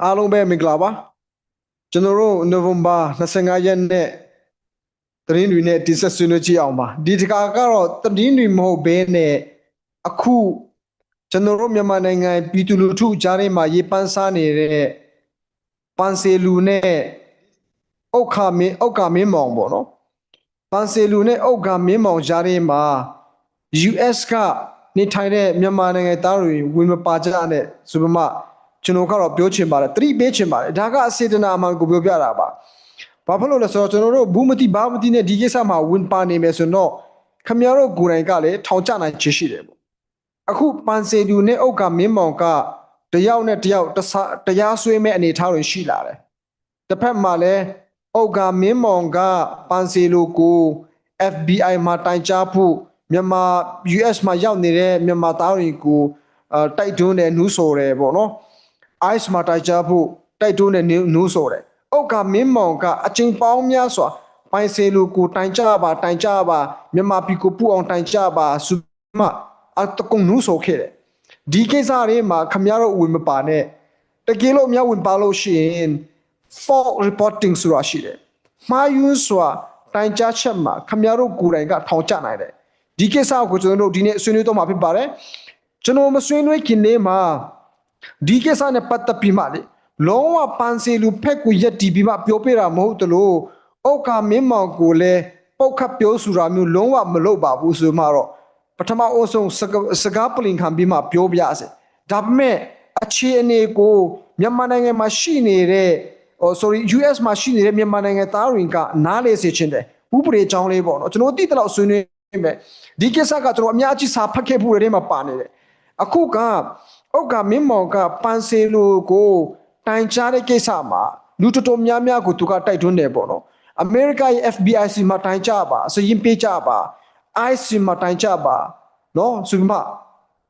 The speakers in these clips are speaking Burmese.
အားလုံးပဲမင်္ဂလာပါကျွန်တော်တို့နိုဝင်ဘာ25ရက်နေ့သတင်းတွေနဲ့တင်ဆက်ဆွေးနွေးကြည့်အောင်ပါဒီတစ်ခါကတော့သတင်းတွေမဟုတ်ဘဲနဲ့အခုကျွန်တော်တို့မြန်မာနိုင်ငံပြည်သူလူထုကြားထဲမှာရေပန်းစားနေတဲ့ပန်စီလူနဲ့အုတ်ခါမင်းအုတ်ကမင်းမောင်ပေါ့နော်ပန်စီလူနဲ့အုတ်ကမင်းမောင်ကြားထဲမှာ US ကနေထိုင်တဲ့မြန်မာနိုင်ငံသားတွေဝင်မပါကြနဲ့ဆိုပေမဲ့ ကျွန်တော်ကတော့ပြောချင်ပါတယ်သတိပေးချင်ပါတယ်ဒါကအစေတနာအမှန်ကိုပြောပြတာပါဘာဖြစ်လို့လဲဆိုတော့ကျွန်တော်တို့ဘူးမတိဘာမတိနဲ့ဒီကိစ္စမှာဝင်ပါနေမယ်ဆိုတော့ခမရတို့ကိုယ်တိုင်ကလည်းထောင်ချနိုင်ချေရှိတယ်ပေါ့အခုပန်စေတူနဲ့အုတ်ကမင်းမောင်ကတယောက်နဲ့တယောက်တဆတရားဆွေးမဲ့အနေအထားတွေရှိလာတယ်တစ်ဖက်မှာလည်းအုတ်ကမင်းမောင်ကပန်စေလူကို FBI မှာတိုင်ကြားဖို့မြန်မာ US မှာရောက်နေတဲ့မြန်မာသားတွေကိုအတိုက်တွန်းတယ်နှူးဆော်တယ်ပေါ့နော် ice မှာတိုင်ကြားဖို့တိုက်တွန်းတယ်နှူးဆော်တယ်။အုတ်ကမင်းမောင်ကအချင်းပေါင်းများစွာပိုင်စေလူကိုတိုင်ကြပါတိုင်ကြပါမြန်မာပြည်ကိုပူအောင်တိုင်ကြပါဆိုမှအတကုံနှူးဆော်ခဲ့တယ်။ဒီကိစ္စတွေမှာခမရတို့ဝင်မပါနဲ့တကယ်လို့များဝင်ပါလို့ရှိရင် fault reporting ဆိုတာရှိတယ်။မှားယွင်းစွာတိုင်ကြားချက်မှာခမရတို့ကိုယ်တိုင်ကထောင်ချနိုင်တယ်။ဒီကိစ္စကိုကျွန်တော်တို့ဒီနေ့ဆွေးနွေးတော့မှာဖြစ်ပါတယ်။ကျွန်တော်မဆွေးနွေးခင်လေးမှာ ဒီကိစ္စနဲ့ပတ်သက်ပြီးမှလေလုံးဝပန်းစီလူဖက်ကိုရက်တီးပြီးမှပြောပြတာမဟုတ်တလို့အုတ်ကမင်းမောင်ကိုလည်းပုတ်ခတ်ပြောဆိုတာမျိုးလုံးဝမလုပ်ပါဘူးဆိုမှတော့ပထမအဆုံးစကားစကားပလင်ခံပြီးမှပြောပြစေဒါပေမဲ့အခြေအနေကိုမြန်မာနိုင်ငံမှာရှိနေတဲ့ဟို sorry US မှာရှိနေတဲ့မြန်မာနိုင်ငံသားတွေကနားလေစေချင်တယ်ဥပဒေအကြောင်းလေးပေါ့နော်ကျွန်တော်တိတလောက်ဆွေးနွေးမယ်ဒီကိစ္စကကျွန်တော်အများကြီးစာဖတ်ခဲ့ဖို့တွေထဲမှာပါနေတယ်အခုက ဥက္ကမင်းမောင်ကပန်းစေလိုကိုတိုင်ကြားတဲ့ကိစ္စမှာလူတော်တော်များများကိုသူကတိုက်တွန်းတယ်ပေါ့နော်အမေရိကရဲ့ FBI စီမှာတိုင်ကြပါစရင်ပေးကြပါ IC မှာတိုင်ကြပါနော်ဆိုပြီးမှ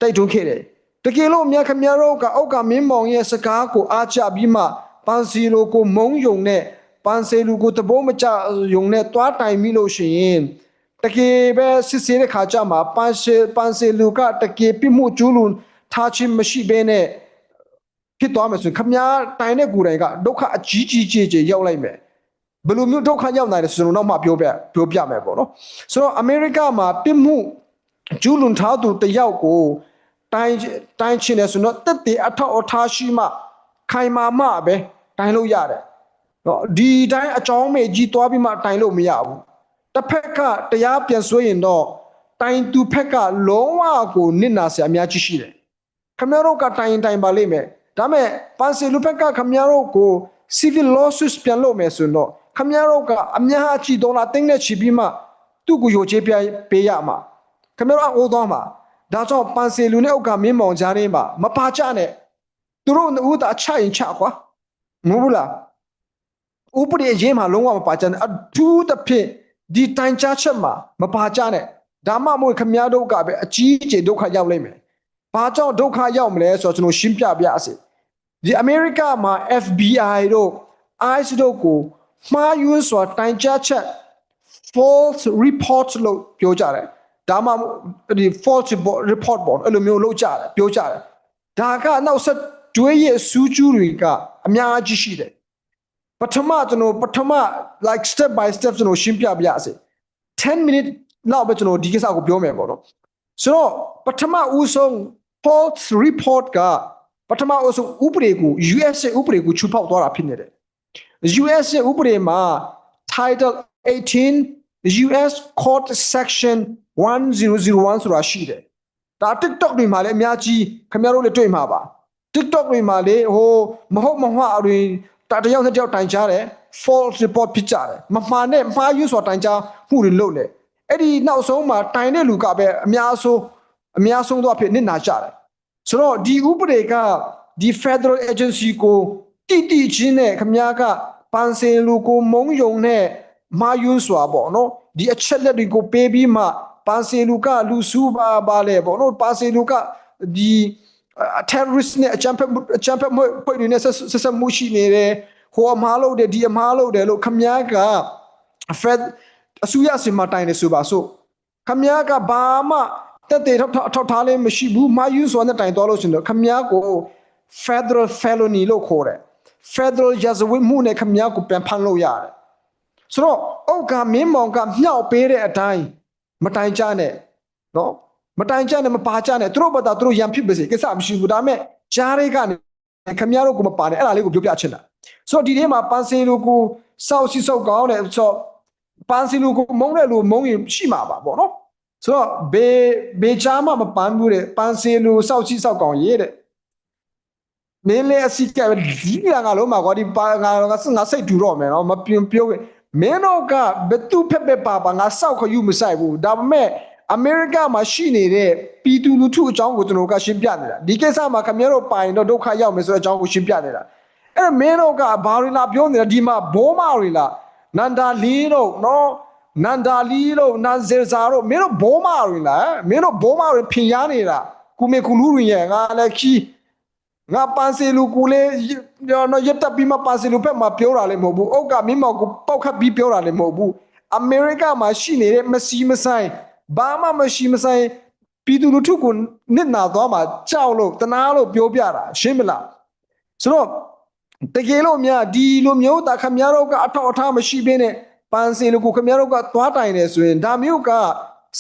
တိုက်တွန်းခဲ့တယ်တကယ်လို့မြတ်ခမရတို့ကဥက္ကမင်းမောင်ရဲ့စကားကိုအားချပြီးမှပန်းစီလိုကိုမုံယုံနဲ့ပန်းစေလူကိုတဘိုးမကြယုံနဲ့တွားတိုင်ပြီးလို့ရှိရင်တကယ်ပဲစစ်ဆေးတဲ့ခါကျမှပန်းစေပန်းစေလူကတကယ်ပြမှုကျူးလွန် ထားခြင်းမရှိဘဲနဲ့ဖြစ်သွားမယ်ဆိုရင်ခမည်းတိုင်တဲ့ကိုယ်တိုင်ကဒုက္ခအကြီးကြီးကြီးကြီးရောက်လိုက်မယ်ဘယ်လိုမျိုးဒုက္ခရောက်နိုင်လဲဆိုတော့နောက်မှပြောပြပြောပြမယ်ပေါ့နော်ဆိုတော့အမေရိကမှာပြမှုကျူးလွန်ထားသူတယောက်ကိုတိုင်တိုင်ချင်တယ်ဆိုတော့တက်တဲ့အထောက်အထားရှိမှခိုင်မာမှပဲတိုင်လို့ရတယ်နော်ဒီတိုင်းအကြောင်းမေကြီးသွားပြီးမှတိုင်လို့မရဘူးတစ်ဖက်ကတရားပြန်ဆွေးရင်တော့တိုင်သူဖက်ကလုံးဝကိုနစ်နာစရာအများကြီးရှိတယ် ခမရတို့ကတိုင်တိုင်ပါလိမ့်မယ်ဒါမဲ့ပန်စီလူဖက်ကခမရတို့ကို civil lawsuits ပြန်လုပ်မယ်ဆိုတော့ခမရတို့ကအများကြီးဒေါ်လာသိန်းနဲ့ချီပြီးမှသူ့ကိုယိုချေးပြပေးရမှာခမရတို့အိုးသွားမှာဒါကြောင့်ပန်စီလူနဲ့ဥက္ကမင်းမောင်ကြားထဲမှာမပါကြနဲ့သူတို့ဦးတာအချရင်ချကွာမဟုတ်ဘူးလားဥပဒေအရေးမှာလုံးဝမပါကြနဲ့အထူးသဖြင့်ဒီတိုင်ကြားချက်မှာမပါကြနဲ့ဒါမှမဟုတ်ခမရတို့ကပဲအကြီးအကျယ်ဒုက္ခရောက်လိမ့်မယ် ဘာကြောင့်ဒုက္ခရောက်မလဲဆိုတော့ကျွန်တော်ရှင်းပြပြစေဒီအမေရိကမှာ FBI တို့ ICE တို့ကိုမှားယွင်းစွာတိုင်ကြားချက် false report လို့ပြောကြတယ်ဒါမှဒီ false report ပေါ့အဲ့လိုမျိုးလုပ်ကြတယ်ပြောကြတယ်ဒါကနောက်ဆက်ကျွေးရဲ့စူးကျူးတွေကအများကြီးရှိတယ်ပထမကျွန်တော်ပထမ like step by step ကျွန်တော်ရှင်းပြပြစေ10 minute လောက်ပဲကျွန်တော်ဒီကိစ္စကိုပြောမယ်ပေါ့နော်ဆိုတော့ပထမဦးဆုံး false report ကပထမဦးဆုံးဥပဒေကို US ရဲ့ဥပဒေကိုချူဖောက်သွားတာဖြစ်နေတယ် US ရဲ့ဥပဒေမှာ Title 18 US Court Section 1001ဆိုတာရှိတယ်ဒါ TikTok တွေမှာလည်းအများကြီးခင်ဗျားတို့လည်းတွေ့မှာပါ TikTok တွေမှာလေဟိုမဟုတ်မဟုတ်အရင်တတယောက်နဲ့တယောက်တိုင်ကြားတယ် false report ဖြစ်ကြတယ်မမှားနဲ့မှားယူဆိုတာတိုင်ကြားမှုတွေလုပ်လေအဲ့ဒီနောက်ဆုံးမှာတိုင်တဲ့လူကပဲအများဆုံး အများဆုံးတော့ဖြစ်နစ်နာကြတယ်ဆိုတော့ဒီဥပဒေကဒီ Federal Agency ကိုတိတိချင်းနဲ့ခမားကပန်စင်လူကိုမုံယုံနဲ့မာယွန်းစွာပေါ့နော်ဒီအချက်လက်တွေကိုပေးပြီးမှပန်စင်လူကလူစုပါပါလေပေါ့နော်ပန်စင်လူကဒီ terrorist နဲ့အကြမ်းဖက်အကြမ်းဖက်ဖွဲ့တွေနဲ့ဆက်ဆက်မှုရှိနေတယ်ဟိုအမားလို့တယ်ဒီအမားလို့တယ်လို့ခမားက Fed အစိုးရစင်မတိုင်နေဆိုပါစို့ခမားကဘာမှ တက်တဲ့ထောက်ထောက်ထားလည်းမရှိဘူးမာယူဆိုတဲ့တိုင်တော်လို့ရှင်တော့ခမားကို federal felony လို့ခေါ်တယ် federal ရာဇဝတ်မှုနဲ့ခမည်းကိုပြန်ဖမ်းလို့ရတယ်ဆိုတော့အုတ်ကမင်းမောင်ကမြောက်ပေးတဲ့အတိုင်းမတိုင်ကြနဲ့နော်မတိုင်ကြနဲ့မပါကြနဲ့သူတို့ဘာသာသူတို့ရံဖြစ်ပါစေကိစ္စမရှိဘူးဒါပေမဲ့ကြားတွေကနေခမည်းတို့ကိုမပါနဲ့အဲ့ဒါလေးကိုပြောပြချင်တာဆိုတော့ဒီထဲမှာပန်းစင်လူကိုစောက်စီစောက်ကောင်းတယ်ဆိုတော့ပန်းစင်လူကိုမုန်းတဲ့လူမုန်းရင်ရှိမှာပါပေါ့နော် ဆိုတော့ဘေဘေချာမှမပန်းဘူးတဲ့ပန်းစင်လူစောက်စီစောက်ကောင်းရေးတဲ့မင်းလည်းအစီကပဲဒီကငါလုံးမှာကွာဒီပါငါငါငါစိတ်တူတော့မယ်နော်မပြင်းပြောခဲ့မင်းတို့ကဘသူဖက်ဖက်ပါပါငါစောက်ခယူမဆိုင်ဘူးဒါပေမဲ့အမေရိကမှာရှိနေတဲ့ပြည်သူလူထုအကြောင်းကိုကျွန်တော်ကရှင်းပြနေတာဒီကိစ္စမှာခင်ဗျားတို့ပိုင်တော့ဒုက္ခရောက်မယ်ဆိုတဲ့အကြောင်းကိုရှင်းပြနေတာအဲ့တော့မင်းတို့ကဘာတွေလာပြောနေတာဒီမှာဘိုးမတွေလားနန္ဒာလီတို့နော် နန္ဒာလီတို့နန်ဇေဇာတို့မင်းတို့ဘိုးမတွေလားမင်းတို့ဘိုးမတွေဖင်ရနေတာကုမေကူလူရင်းရဲ့ငါလည်းခီးငါပန်းစီလူကူလေးနော်ရက်တက်ပြီးမှပန်းစီလူဘက်မှာပြောတာလည်းမဟုတ်ဘူး။အုတ်ကမင်းမောက်ကိုပောက်ခတ်ပြီးပြောတာလည်းမဟုတ်ဘူး။အမေရိကမှာရှိနေတဲ့မစီမဆိုင်ဘာမှမရှိမဆိုင်ပြည်သူလူထုကိုနစ်နာသွားမှာကြောက်လို့တနာလို့ပြောပြတာရှင်းမလား။ဆိုတော့တကယ်လို့များဒီလိုမျိုးတာခမရတို့ကအထောက်အထားမရှိဘဲနဲ့ ပန်းစီလူကိုခမရတို့ကသွားတိုင်နေဆိုရင်ဒါမျိုးက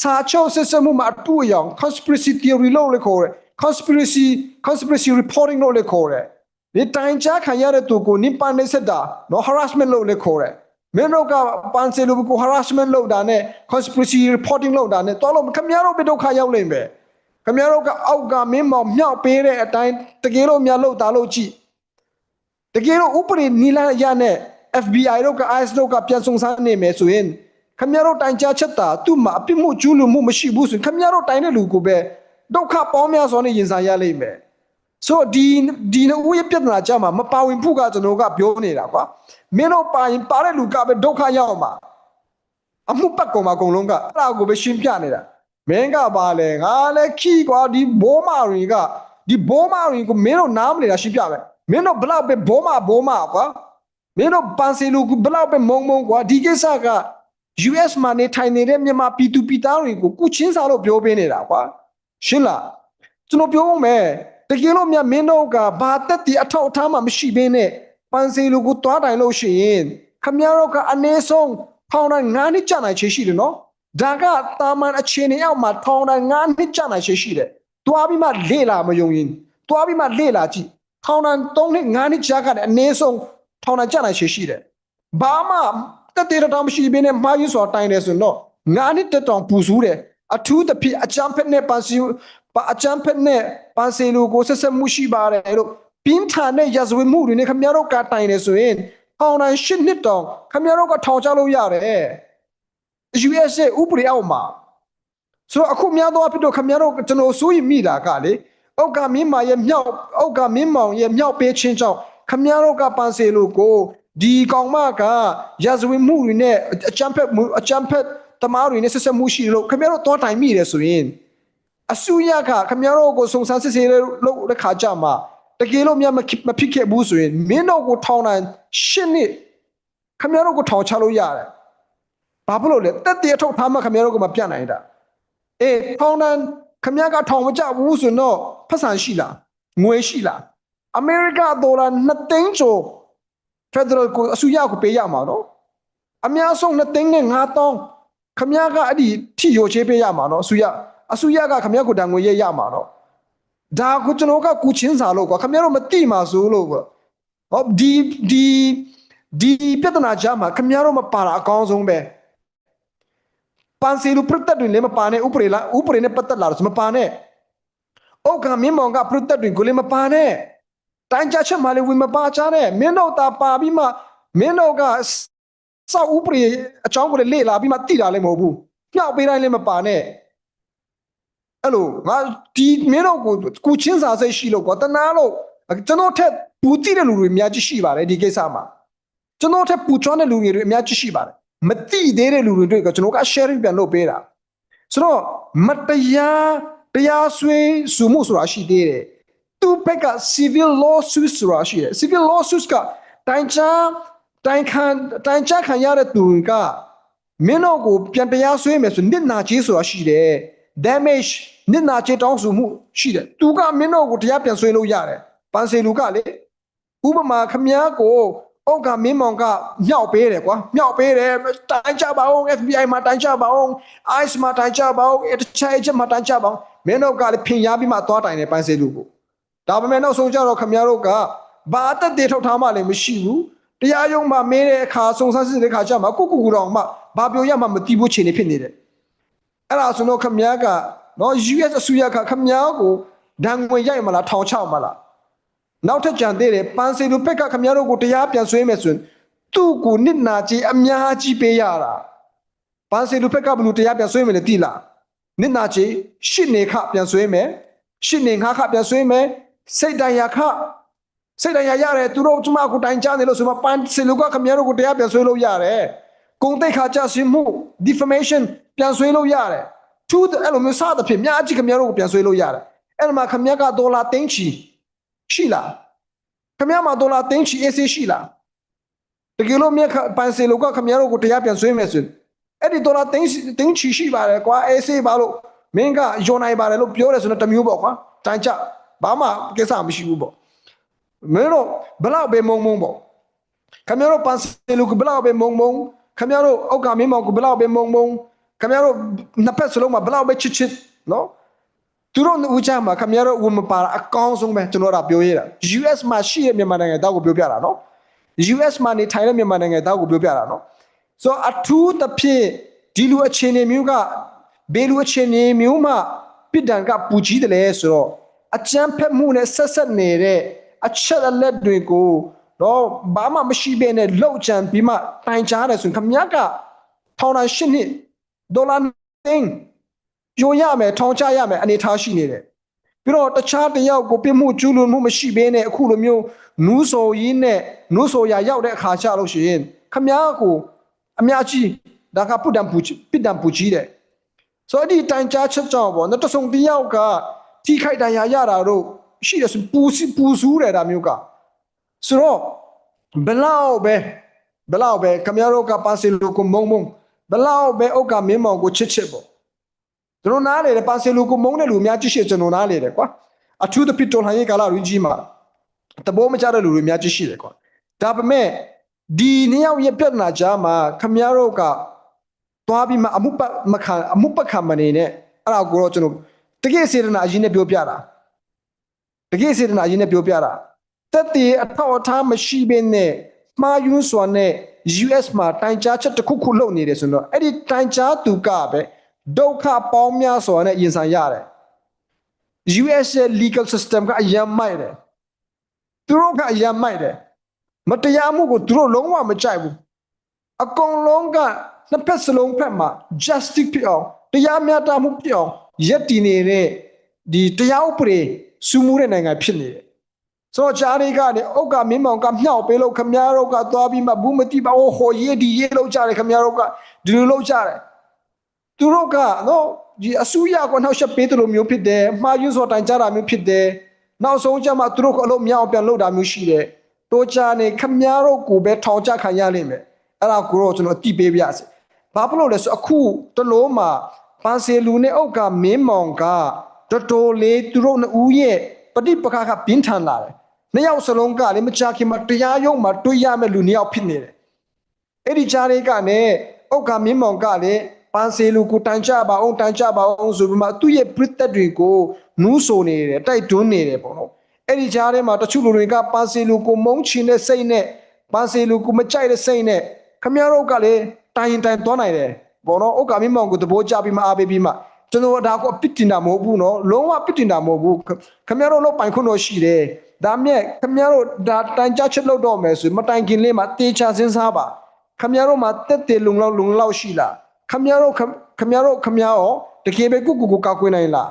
စာချုပ်စစ်စမှုမှာအတူအယောင် conspiracy theory လို့လည်းခေါ်တယ် conspiracy conspiracy reporting လို့လည်းခေါ်တယ်ဒီတိုင်ချခံရတဲ့သူကိုနိပန်နေဆက်တာနော် harassment လို့လည်းခေါ်တယ်မင်းတို့ကပန်းစီလူကို harassment လုပ်တာနဲ့ conspiracy reporting လုပ်တာနဲ့တော်လို့ခမရတို့ပဲဒုက္ခရောက်နေမယ်ခမရတို့ကအောက်ကမင်းမောင်မြောက်ပေးတဲ့အတိုင်းတကယ်လို့များလုပ်တာလို့ကြည့်တကယ်လို့ဥပဒေနီလာရနဲ့ FBI တို့က ICE တို့ကပြန်စုံစမ်းနေမယ်ဆိုရင်ခင်ဗျားတို့တိုင်ကြားချက်တာသူ့မှာအပြစ်မှုကျူးလွန်မှုမရှိဘူးဆိုရင်ခင်ဗျားတို့တိုင်တဲ့လူကိုပဲဒုက္ခပေါင်းများစွာနဲ့ရင်ဆိုင်ရလိမ့်မယ်ဆိုတော့ဒီဒီနဦးရဲ့ပြဿနာကြမှာမပါဝင်ဖို့ကကျွန်တော်ကပြောနေတာကွာမင်းတို့ပါရင်ပါတဲ့လူကပဲဒုက္ခရောက်မှာအမှုပတ်ကုန်မှာအကုန်လုံးကအဲ့ဒါကိုပဲရှင်းပြနေတာမင်းကပါလေငါလည်းခီကွာဒီဘိုးမာတွေကဒီဘိုးမာတွေကိုမင်းတို့နားမနေတာရှင်းပြမယ်မင်းတို့ဘလောက်ပဲဘိုးမာဘိုးမာကွာ မင်းတို့ပန်စီလူကဘလောက်ပဲမုံမုံကွာဒီကိစ္စက US မှာနေထိုင်နေတဲ့မြန်မာပြည်သူပြည်သားတွေကိုကုချင်းစာလို့ပြောပေးနေတာကွာရှင်းလားကျွန်တော်ပြောမယ်တကယ်လို့များမင်းတို့ကဘာတက်တီအထောက်အထားမှမရှိဘင်းနဲ့ပန်စီလူကိုတွားတိုင်လို့ရှိရင်ခမရတို့ကအနည်းဆုံးထောင်တိုင်း9နှစ်ကြာနိုင်ချေရှိတယ်နော်ဒါကတာမန်အခြေအနေအောက်မှာထောင်တိုင်း9နှစ်ကြာနိုင်ချေရှိတယ်တွားပြီးမှလေ့လာမယုံရင်တွားပြီးမှလေ့လာကြည့်ထောင်တိုင်း3နှစ်9နှစ်ကြာကလည်းအနည်းဆုံး ထောင်တိုင်းကြာနိုင်ချေရှိတယ်ဘာမှတက်တေတောင်မရှိဘဲနဲ့မှားရင်းစွာတိုင်တယ်ဆိုတော့9နှစ်တက်တောင်ပူစူးတယ်အထူးသဖြင့်အချမ်းဖက်နဲ့ပန်စီပါအချမ်းဖက်နဲ့ပန်စီလူကိုဆက်ဆက်မှုရှိပါတယ်လို့ပြင်းထန်တဲ့ရဇဝတ်မှုတွေနဲ့ခင်ဗျားတို့ကတိုင်နေဆိုရင်ထောင်တိုင်း၈နှစ်တောင်ခင်ဗျားတို့ကထောင်ချလို့ရတယ် US ရဲ့ဥပဒေအောက်မှာဆိုတော့အခုများသောအားဖြင့်တော့ခင်ဗျားတို့ကျွန်တော်စိုးရိမ်မိတာကလေအောက်ကမင်းမာရဲ့မြောက်အောက်ကမင်းမောင်ရဲ့မြောက်ပေးချင်းကြောင့် ခင်ဗျားတို့ကပန်စီလူကိုဒီကောင်မကရာဇဝတ်မှုတွေနဲ့အချမ်းဖက်မှုအချမ်းဖက်တမားတွေနဲ့ဆက်ဆက်မှုရှိလို့ခင်ဗျားတို့တောတိုင်မိတယ်ဆိုရင်အဆူရကခမရတို့ကိုစုံစမ်းစစ်ဆေးလို့တဲ့ခါကြမှာတကယ်လို့များမဖြစ်မဖြစ်ခဲ့ဘူးဆိုရင်မင်းတို့ကိုထောင်တိုင်းရှစ်နှစ်ခမရတို့ကိုထောင်ချလို့ရတယ်။ဘာဖြစ်လို့လဲတက်တရထုတ်ထားမှခမရတို့ကမပြတ်နိုင်တာ။အေးထောင်တိုင်းခမရကထောင်မကြဘူးဆိုတော့ဖက်ဆန်ရှိလားငွေရှိလား အမေရိကဒေါ်လာ2သိန်းကျော် Federal ကိုအဆူရကိုပေးရမှာနော်။အများဆုံး2သိန်းနဲ့5တောင်းခမရကအဲ့ဒီထိရိုချေးပေးရမှာနော်အဆူရအဆူရကခမရကိုတန်ငွေရရမှာနော်ဒါကိုကျွန်တော်ကကူချင်းစာလို့ကွာခမရတို့မတိမှာဆိုလို့ကွာဟောဒီဒီဒီပြဿနာကြားမှာခမရတို့မပါတာအကောင်းဆုံးပဲပန်စီလူပြတ်တက်တွေလည်းမပါနဲ့ဥပဒေလားဥပဒေနဲ့ပတ်သက်လာလို့မပါနဲ့ဩကမင်းမောင်ကပြတ်တက်တွေကိုလည်းမပါနဲ့ တိုင်းကြချက်မှလည်းဝင်မပါချနဲ့မင်းတို့တာပါပြီးမှမင်းတို့ကစောက်ဥပဒေအကြောင်းကိုလည်းလေ့လာပြီးမှတိတာလည်းမဟုတ်ဘူးညှောက်ပေးတိုင်းလည်းမပါနဲ့အဲ့လိုငါဒီမင်းတို့ကိုကိုချင်းစာစိတ်ရှိလို့ကွာတနာလို့ကျွန်တော်ထက်ပူတိတဲ့လူတွေအများကြီးရှိပါတယ်ဒီကိစ္စမှာကျွန်တော်ထက်ပူချောတဲ့လူငယ်တွေအများကြီးရှိပါတယ်မတိသေးတဲ့လူတွေတွေကကျွန်တော်က sharing ပြန်လုပ်ပေးတာဆိုတော့မတရားတရားစွဲစုမှုဆိုတာရှိသေးတယ် သူဘက်က civil lawsuit ဆိုတာရှိတယ် civil lawsuit ကတိုင်ချာတိုင်ခံတိုင်ချခံရတဲ့သူကမင်းတို့ကိုပြန်တရားစွဲမယ်ဆိုနစ်နာချေးဆိုတာရှိတယ် damage နစ်နာချေးတောင်းဆိုမှုရှိတယ်သူကမင်းတို့ကိုတရားပြန်ဆွေးလို့ရတယ်ပန်စီလူကလေဥပမာခမည်းကိုအောက်ကမင်းမောင်ကမြောက်ပေးတယ်ကွာမြောက်ပေးတယ်တိုင်ကြပါအောင် FBI မှာတိုင်ကြပါအောင် ICE မှာတိုင်ကြပါအောင်တခြားအချက်မှာတိုင်ကြပါအောင်မင်းတို့ကလည်းဖင်ရပြီးမှသွားတိုင်တယ်ပန်းစေလူကို ဒါပေမဲ့နောက်ဆုံးကြတော့ခမည်းတို့ကဘာအသက်တေထုတ်ထားမှလည်းမရှိဘူးတရားရုံးမှာမင်းတဲ့အခါစုံစမ်းစစ်တဲ့အခါကျမှကိုကူကူတော်မှဘာပြောရမှမသိဘူးခြေနေဖြစ်နေတယ်အဲ့ဒါဆိုတော့ခမည်းကနော် US အစိုးရကခမည်းကိုဒဏ်ငွေရိုက်မလားထောင်ချမလားနောက်ထပ်ကြံသေးတယ်ပန်းစီလူပက်ကခမည်းတို့ကိုတရားပြန်ဆွေးမယ်ဆိုရင်သူ့ကိုနစ်နာကြီးအများကြီးပေးရတာပန်းစီလူပက်ကဘယ်လူတရားပြန်ဆွေးမယ်လဲသိလားနစ်နာကြီးရှစ်နေခပြန်ဆွေးမယ်ရှစ်နေငါးခပြန်ဆွေးမယ် စိတ်တန်ရာခစိတ်တန်ရာရတယ်သူတို့ကျမကိုတိုင်ကြနေလို့ဆိုမှပန်းစီလူကခမည်းတို့ကိုတရားပြန်ဆွေးလို့ရတယ်ဂုံတိတ်ခါကြဆင်းမှု defamation ပြန်ဆွေးလို့ရတယ်သူအဲ့လိုမျိုးစသဖြင့်များအကြည့်ခင်ဗျားတို့ကိုပြန်ဆွေးလို့ရတယ်အဲ့ဒီမှာခင်ဗျားကဒေါ်လာသိန်းချီရှိလားခင်ဗျားမှာဒေါ်လာသိန်းချီ AC ရှိလားတကယ်လို့မြက်ပန်စီလိုကခင်ဗျားတို့ကိုတရားပြန်ဆွေးမယ်ဆိုရင်အဲ့ဒီဒေါ်လာသိန်းသိန်းချီရှိပါတယ်ကွာ AC ဘာလို့မင်းကယွန်နိုင်ပါတယ်လို့ပြောတယ်ဆိုတော့တစ်မျိုးပေါ့ကွာတိုင်ကြ ဘာမှကိစ္စမရှိဘူးပေါ့မင်းတို့ဘလောက်ပဲမုံမုံပေါ့ခင်ဗျားတို့ပန်စီလူကဘလောက်ပဲမုံမုံခင်ဗျားတို့အောက်ကမင်းမောင်ကဘလောက်ပဲမုံမုံခင်ဗျားတို့နှစ်ဖက်စလုံးမှာဘလောက်ပဲချစ်ချစ်နော်သူတို့ဦးချမ်းမှာခင်ဗျားတို့ဝင်မပါတာအကောင်းဆုံးပဲကျွန်တော်ကပြောရတာ US မှာရှိရမြန်မာနိုင်ငံတောက်ကိုပြောပြတာနော် US မှာနေထိုင်တဲ့မြန်မာနိုင်ငံတောက်ကိုပြောပြတာနော်ဆိုတော့အထူးသဖြင့်ဒီလူအခြေအနေမျိုးကဘေးလူအခြေအနေမျိုးမှာပြည်တံကပူကြီးတယ်လဲဆိုတော့ အကြမ်းဖက်မှုနဲ့ဆက်ဆက်နေတဲ့အချက်အလက်တွေကိုတော့ဘာမှမရှိဘဲနဲ့လှုပ်ကြံပြီးမှတိုင်ကြားတယ်ဆိုရင်ခမည်းကထောင်တာရှစ်နှစ်ဒေါ်လာသိန်းပြိုရမယ်ထောင်ချရမယ်အနေထားရှိနေတယ်ပြီးတော့တခြားတယောက်ကိုပြစ်မှုကျူးလွန်မှုမရှိဘဲနဲ့အခုလိုမျိုးနူးဆိုရင်းနဲ့နူးဆိုရရောက်တဲ့အခါကျလို့ရှိရင်ခမည်းကိုအများကြီးဒါကပုဒ္ဒံပူပိဒံပူကြီးတယ်ဆိုတော့အဲ့ဒီတိုင်ကြားချက်ကြောင့်ပေါ့နော်တဆုံတယောက်က ထိခိုက်ဒဏ်ရာရတာတော့ရှိတယ်ဆိုပူစီပူဆူးတယ်ဒါမျိုးကဆိုတော့ဘလောက်ပဲဘလောက်ပဲခမရတို့ကပါစီလူကိုမုံမုံဘလောက်ပဲအုတ်ကမင်းမောင်ကိုချစ်ချစ်ပေါ့ကျွန်တော်နားလေတယ်ပါစီလူကိုမုံတဲ့လူအများကြီးရှိကျွန်တော်နားလေတယ်ကွာအထူးသဖြင့်တော်လှန်ရေးကာလရင်းကြီးမှာတဘောမကြတဲ့လူတွေအများကြီးရှိတယ်ကွာဒါပေမဲ့ဒီနှစ်ယောက်ရဲ့ပြဿနာကြားမှာခမရတို့ကသွားပြီးမှအမှုပမခံအမှုပခံမနေနဲ့အဲ့ဒါကိုတော့ကျွန်တော် တကယ်စေတနာအရင်နဲ့ပြောပြတာတကယ်စေတနာအရင်နဲ့ပြောပြတာတက်တည်အထောက်အထားမရှိဘဲနဲ့မှားယွင်းစွာနဲ့ US မှာတိုင်ကြားချက်တစ်ခုခုလုပ်နေတယ်ဆိုတော့အဲ့ဒီတိုင်ကြားသူကပဲဒုက္ခပေါင်းများစွာနဲ့ရင်ဆိုင်ရတယ် US ရဲ့ legal system ကအယံမိုက်တယ်သူတို့ကအယံမိုက်တယ်မတရားမှုကိုသူတို့လုံးဝမကြိုက်ဘူးအကုန်လုံးကနှစ်ဖက်စလုံးဖက်မှာ justice ဖြစ်အောင်တရားမျှတမှုဖြစ်အောင် ရက်တည်နေတဲ့ဒီတရားဥပဒေစုမှုတဲ့နိုင်ငံဖြစ်နေတယ်ဆိုတော့ဂျားတွေကနေအုတ်ကမင်းမောင်ကမြောက်ပေးလို့ခမည်းတော်ကသွားပြီးမှဘူးမတိပါဟိုဟိုရေးဒီရေးလောက်ကြတယ်ခမည်းတော်ကဒီလိုလောက်ကြတယ်သူတို့ကနော်ဒီအဆူရကနောက်ဆက်ပေးတယ်လို့မျိုးဖြစ်တယ်မှားယွင်းစော်တိုင်ကြတာမျိုးဖြစ်တယ်နောက်ဆုံးကျမှသူတို့ကအလုပ်မြောက်ပြန်လုပ်တာမျိုးရှိတယ်တိုးချာနေခမည်းတော်ကိုပဲထောင်ချခံရလိမ့်မယ်အဲ့ဒါကိုတော့ကျွန်တော်အတိပေးပြရစီဘာဖြစ်လို့လဲဆိုအခုတလို့မှာ ပန်းစီလူနဲ့အုတ်ကမင်းမောင်ကတော်တော်လေးသူတို့နှစ်ဦးရဲ့ပဋိပက္ခကပြင်းထန်လာတယ်နှစ်ယောက်စလုံးကလည်းမကြခင်မှာတရားရုံးမှာတွေ့ရမယ့်လူနှစ်ယောက်ဖြစ်နေတယ်။အဲ့ဒီကြားလေးကလည်းအုတ်ကမင်းမောင်ကလည်းပန်းစေလူကိုတန်ကြပါအောင်တန်ကြပါအောင်ဆိုပြီးမှသူ့ရဲ့ပြစ်သက်တွေကိုနူးဆိုနေတယ်တိုက်တွန်းနေတယ်ပေါ့နော်။အဲ့ဒီကြားထဲမှာတချို့လူတွေကပန်းစေလူကိုမုန်းချင်တဲ့စိတ်နဲ့ပန်းစေလူကိုမကြိုက်တဲ့စိတ်နဲ့ခမရတို့ကလည်းတိုင်ရင်တိုင်သွားနိုင်တယ် ပေါ့နော်။အုတ်ကမင်းမောင်ကိုသဘောကျပြီးမှအားပေးပြီးမှကျွန်တော်ဒါကိုအပစ်တင်တာမဟုတ်ဘူးနော်လုံးဝအပစ်တင်တာမဟုတ်ဘူးခမရတို့လောက်ပိုင်ခွင့်တော့ရှိတယ်ဒါမြက်ခမရတို့ဒါတိုင်ကြချက်လို့တော့မယ်ဆိုမတိုင်ခင်လေးမှာတေချာစဉ်းစားပါခမရတို့မှာတက်တယ်လုံလောက်လုံလောက်ရှိလားခမရတို့ခမရတို့ခမရရောတကယ်ပဲကိုကိုကိုကောက်ကွင်းနိုင်လား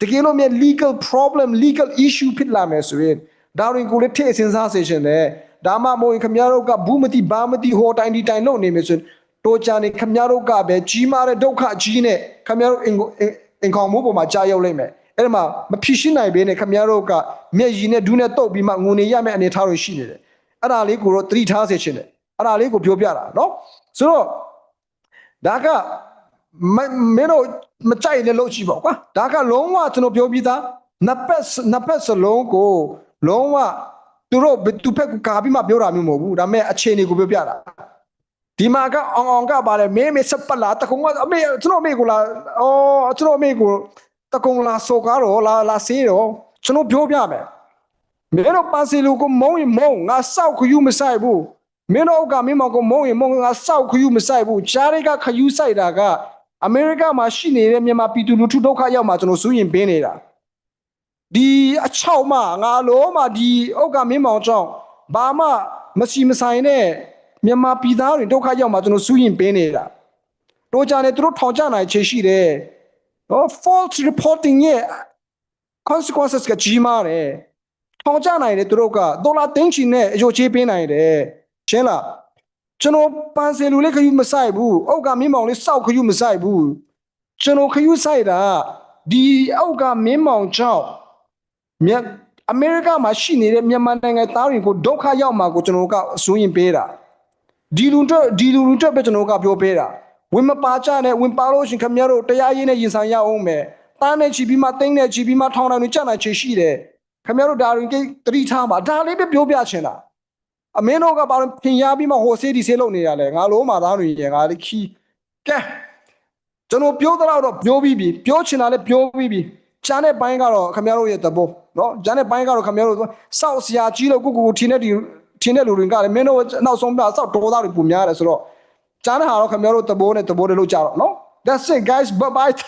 တကယ်လို့မြက် legal problem legal issue ဖြစ်လာမယ်ဆိုရင်ဒါရင်ကိုလည်းထည့်စဉ်းစားစေချင်တယ်ဒါမှမဟုတ်ရင်ခမရတို့ကဘူးမတိဘာမတိဟောတိုင်ဒီတိုင်လုပ်နေမယ်ဆိုရင် တိုးချနေခမရတို့ကပဲကြီးမားတဲ့ဒုက္ခကြီးနဲ့ခမရတို့အင်ကောင်မိုးပေါ်မှာကြာရောက်လိမ့်မယ်အဲ့ဒီမှာမဖြစ်ရှင်းနိုင်ဘဲနဲ့ခမရတို့ကမျက်ရည်နဲ့ဒူးနဲ့တုတ်ပြီးမှငုံနေရမယ့်အနေထားတွေရှိနေတယ်အဲ့ဒါလေးကိုတော့သတိထားစေချင်တယ်အဲ့ဒါလေးကိုပြောပြတာနော်ဆိုတော့ဒါကမင်းတို့မကြိုက်နဲ့လို့ရှိပါကွာဒါကလုံးဝကျွန်တော်ပြောပြီးသားနှစ်ပတ်နှစ်ပတ်စလုံးကိုလုံးဝသူတို့သူဖက်ကကာပြီးမှပြောတာမျိုးမဟုတ်ဘူးဒါပေမဲ့အခြေအနေကိုပြောပြတာ ဒီမှာကအောင်အောင်ကပါလေမင်းမေစပလာတကုံကအမေကျွန်တော်အမေကိုလာအော်ကျွန်တော်အမေကိုတကုံလာစောကားတော့လာလာစေးတော့ကျွန်တော်ပြောပြမယ်မင်းတို့ပါစီလူကိုမုံရင်မုံငါစောက်ခယူမဆိုင်ဘူးမင်းတို့ကမင်းမောင်ကိုမုံရင်မုံငါစောက်ခယူမဆိုင်ဘူးဂျားတွေကခယူဆိုင်တာကအမေရိကမှာရှိနေတဲ့မြန်မာပြည်သူလူထုဒုက္ခရောက်မှာကျွန်တော်စူးရင်ပင်းနေတာဒီအချောက်မှငါလုံးမှဒီဥက္ကမင်းမောင်ကြောင့်ဘာမှမရှိမဆိုင်နဲ့ မြန်မာပြည်သားတွေဒုက္ခရောက်မှကျွန်တော်စူးရင်ပင်းနေတာတို့ကြတယ်သူတို့ထောင်ချနိုင်ခြေရှိတယ်နော် false reporting ရဲ့ consequences ကကြီးမားတယ်ထောင်ချနိုင်တယ်သူတို့ကဒေါ်လာသိန်းချီနဲ့အယိုချေးပေးနိုင်တယ်ရှင်းလားကျွန်တော်ပန်းစင်လူလေးခယူမဆိုင်ဘူးဥက္ကမင်းမောင်လေးစောက်ခယူမဆိုင်ဘူးကျွန်တော်ခယူဆိုင်တာဒီဥက္ကမင်းမောင်ကြောင့်မြတ်အမေရိကမှာရှိနေတဲ့မြန်မာနိုင်ငံသားတွေကိုဒုက္ခရောက်မှာကိုကျွန်တော်ကအစိုးရင်ပေးတာ ဒီလူတွေဒီလူတွေပဲကျွန်တော်ကပြောပေးတာဝင်မပါကြနဲ့ဝင်ပါလို့ရှရင်ခင်ဗျားတို့တရားရေးနဲ့ရင်ဆိုင်ရအောင်မယ်တားနဲ့ချီပြီးမှတင်းနဲ့ချီပြီးမှထောင်းတိုင်းတွေကြက်နိုင်ချေရှိတယ်ခင်ဗျားတို့ဒါတွေကိတတိထားမှာဒါလေးပဲပြောပြချင်တာအမင်းတို့ကဘာလို့ဖင်ရပြီးမှဟိုဆေးဒီဆေးလုပ်နေတာလဲငါလုံးမာသားတွေရေငါလေးခီးကဲကျွန်တော်ပြောတော့တော့ပြောပြီးပြီပြောချင်တာလည်းပြောပြီးပြီကျန်တဲ့ဘိုင်းကတော့ခင်ဗျားတို့ရဲ့သဘောနော်ကျန်တဲ့ဘိုင်းကတော့ခင်ဗျားတို့စောက်စရာကြီးလို့ကိုကိုကိုထင်းတဲ့ဒီ ထင်းတဲ့လူတွေကလည်းမင်းတို့နောက်ဆုံးပြစောက်တော်သားတွေပုံများတယ်ဆိုတော့ကျန်တဲ့ဟာတော့ခင်ဗျားတို့သဘောနဲ့သဘောတွေလို့ကြတော့နော် that's it guys bye bye